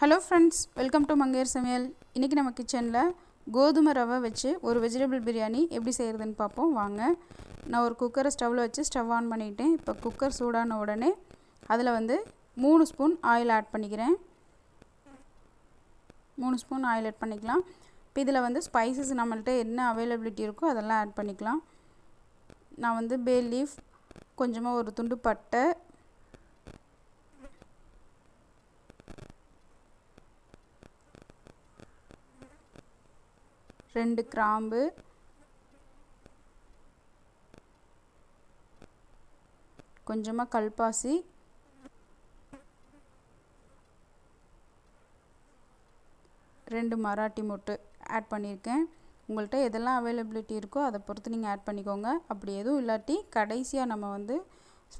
Hello friends welcome to மங்கையர் சமையல் இன்றைக்கி நம்ம கிச்சனில் கோதுமை ரவை வச்சு ஒரு வெஜிடபிள் பிரியாணி எப்படி செய்கிறதுன்னு பார்ப்போம். வாங்க. நான் ஒரு குக்கரை ஸ்டவ்வில் வச்சு ஸ்டவ் ஆன் பண்ணிட்டேன். இப்போ குக்கர் சூடான உடனே அதில் வந்து மூணு ஸ்பூன் ஆயில் ஆட் பண்ணிக்கிறேன். மூணு ஸ்பூன் ஆயில் ஆட் பண்ணிக்கலாம். இப்போ இதில் வந்து ஸ்பைசஸ் நம்மள்ட்ட என்ன அவைலபிலிட்டி இருக்கோ அதெல்லாம் ஆட் பண்ணிக்கலாம். நான் வந்து பே லீஃப் கொஞ்சமாக ஒரு துண்டு பட்டை ரெண்டு கிராம்பு. கொஞ்சமாக கல்பாசி. ரெண்டு மராட்டி மொட்டு ஆட் பண்ணியிருக்கேன். உங்கள்கிட்ட எதெல்லாம் அவைலபிலிட்டி இருக்கோ அதை பொறுத்து நீங்கள் ஆட் பண்ணிக்கோங்க. அப்படி எதுவும் இல்லாட்டி கடைசியாக நம்ம வந்து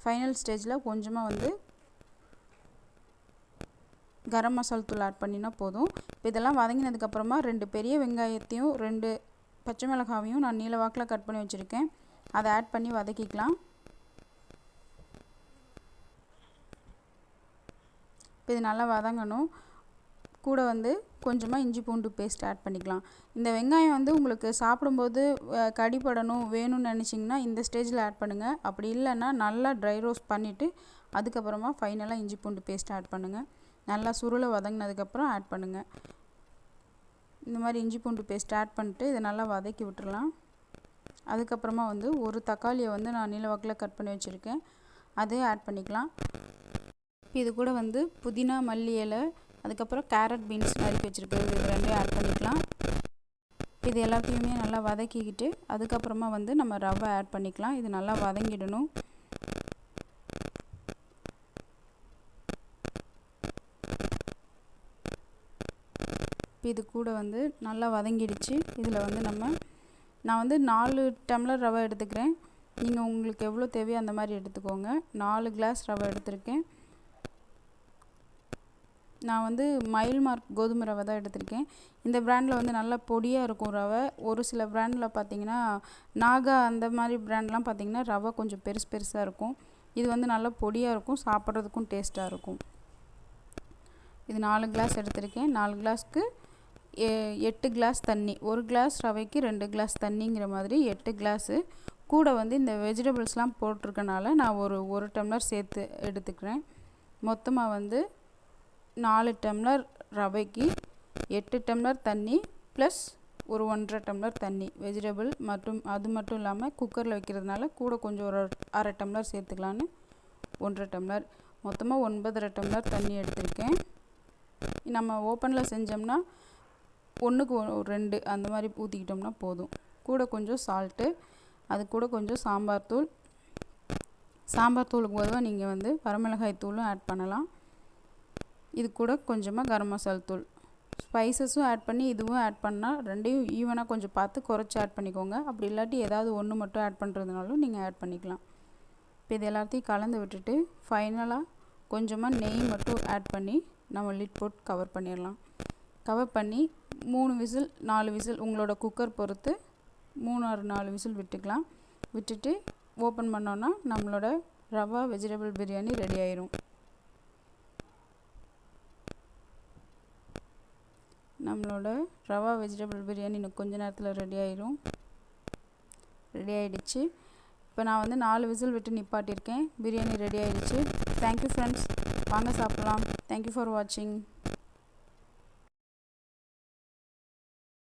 ஃபைனல் ஸ்டேஜில் கொஞ்சமாக வந்து கரம் மசால் தூள் ஆட் பண்ணினா போதும். இப்போ இதெல்லாம் வதங்கினதுக்கப்புறமா ரெண்டு பெரிய வெங்காயத்தையும் ரெண்டு பச்சை மிளகாவையும் நான் நீல வாக்கில் கட் பண்ணி வச்சுருக்கேன். அதை ஆட் பண்ணி வதக்கிக்கலாம். இப்போ இது நல்லா வதங்கணும். கூட வந்து கொஞ்சமாக இஞ்சி பூண்டு பேஸ்ட் ஆட் பண்ணிக்கலாம். இந்த வெங்காயம் வந்து உங்களுக்கு சாப்பிடும்போது கடிப்படணும் வேணும்னு நினச்சிங்கன்னா இந்த ஸ்டேஜில் ஆட் பண்ணுங்கள் அப்படி இல்லைன்னா நல்லா ட்ரை ரோஸ்ட் பண்ணிவிட்டு அதுக்கப்புறமா ஃபைனலாக இஞ்சி பூண்டு பேஸ்ட் ஆட் பண்ணுங்கள் நல்லா சுருளை வதங்கினதுக்கப்புறம் ஆட் பண்ணுங்கள் இந்த மாதிரி இஞ்சி பூண்டு பேஸ்ட் ஆட் பண்ணிட்டு இதை நல்லா வதக்கி விட்டுறலாம். அதுக்கப்புறமா வந்து ஒரு தக்காளியை வந்து நான் நீளவாக்கில் கட் பண்ணி வச்சுருக்கேன். அதையும் ஆட் பண்ணிக்கலாம். இது கூட வந்து புதினா மல்லி இலை அதுக்கப்புறம் கேரட் பீன்ஸ் நறுக்கி வச்சுருக்கிறது இது ரெண்டையும் ஆட் பண்ணிக்கலாம். இது எல்லாத்தையுமே நல்லா வதக்கிக்கிட்டு அதுக்கப்புறமா வந்து நம்ம ரவை ஆட் பண்ணிக்கலாம். இது நல்லா வதங்கிடணும். இப்போ இது கூட வந்து நல்லா வதங்கிடுச்சு. இதில் வந்து நம்ம நான் வந்து நாலு டம்ளர் ரவை எடுத்துக்கிறேன். நீங்கள் உங்களுக்கு எவ்வளோ தேவையோ அந்த மாதிரி எடுத்துக்கோங்க. நாலு கிளாஸ் ரவை எடுத்திருக்கேன். நான் வந்து மயில் மார்க் கோதுமை ரவை தான் எடுத்திருக்கேன். இந்த ப்ராண்டில் வந்து நல்லா பொடியாக இருக்கும் ரவை. ஒரு சில ப்ராண்டில் பார்த்தீங்கன்னா நாகா அந்த மாதிரி ப்ராண்ட்லாம் பார்த்தீங்கன்னா ரவை கொஞ்சம் பெருசு பெருசாக இருக்கும். இது வந்து நல்லா பொடியாக இருக்கும் சாப்பிட்றதுக்கும் டேஸ்ட்டாக இருக்கும். இது நாலு கிளாஸ் எடுத்திருக்கேன். நாலு கிளாஸ்க்கு எட்டு கிளாஸ் தண்ணி. ஒரு கிளாஸ் ரவைக்கு ரெண்டு கிளாஸ் தண்ணிங்கிற மாதிரி எட்டு கிளாஸு கூட வந்து இந்த வெஜிடபிள்ஸ்லாம் போட்டிருக்கனால நான் ஒரு ஒரு டம்ளர் சேர்த்து எடுத்துக்கிறேன். மொத்தமாக வந்து நாலு டம்ளர் ரவைக்கு எட்டு டம்ளர் தண்ணி ப்ளஸ் ஒரு ஒன்றரை டம்ளர் தண்ணி. வெஜிடபிள் மற்றும் அது மட்டும் இல்லாமல் குக்கரில் வைக்கிறதுனால கூட கொஞ்சம் ஒரு அரை டம்ளர் சேர்த்துக்கலான்னு ஒன்றரை டம்ளர். மொத்தமாக ஒன்பதரை டம்ளர் தண்ணி எடுத்திருக்கேன். நம்ம ஓப்பனில் செஞ்சோம்னா ஒன்றுக்கு ரெண்டு அந்த மாதிரி ஊற்றிக்கிட்டோம்னா போதும். கூட கொஞ்சம் சால்ட்டு அது கூட கொஞ்சம் சாம்பார் தூள். சாம்பார் தூளுக்கு பொதுவாக நீங்கள் வந்து வரமிளகாய் தூளும் ஆட் பண்ணலாம். இது கூட கொஞ்சமாக கரம் மசால் தூள். ஸ்பைசஸும் ஆட் பண்ணி இதுவும் ஆட் பண்ணால் ரெண்டையும் ஈவனாக கொஞ்சம் பார்த்து குறைச்சி ஆட் பண்ணிக்கோங்க. அப்படி இல்லாட்டி ஏதாவது ஒன்று மட்டும் ஆட் பண்ணுறதுனாலும் நீங்கள் ஆட் பண்ணிக்கலாம். இப்போ இது எல்லாத்தையும் கலந்து விட்டுட்டு ஃபைனலாக கொஞ்சமாக நெய் மட்டும் ஆட் பண்ணி நம்ம லிட் போட்டு கவர் பண்ணிடலாம். கவர் பண்ணி மூணு விசில் நாலு விசில் உங்களோட குக்கர் பொறுத்து மூணு ஆறு நாலு விசில் விட்டுக்கலாம். விட்டுட்டு ஓப்பன் பண்ணோன்னா நம்மளோட ரவா வெஜிடபிள் பிரியாணி ரெடி ஆயிரும். நம்மளோட ரவா வெஜிடபிள் பிரியாணி இன்னும் கொஞ்ச நேரத்தில் ரெடி ஆயிரும். ரெடி ஆகிடுச்சு இப்போ நான் வந்து நாலு விசில் விட்டு நிப்பாட்டியிருக்கேன். பிரியாணி ரெடி ஆகிடுச்சு தேங்க்யூ ஃப்ரெண்ட்ஸ் வாங்க சாப்பிட்லாம். தேங்க்யூ ஃபார் வாட்சிங்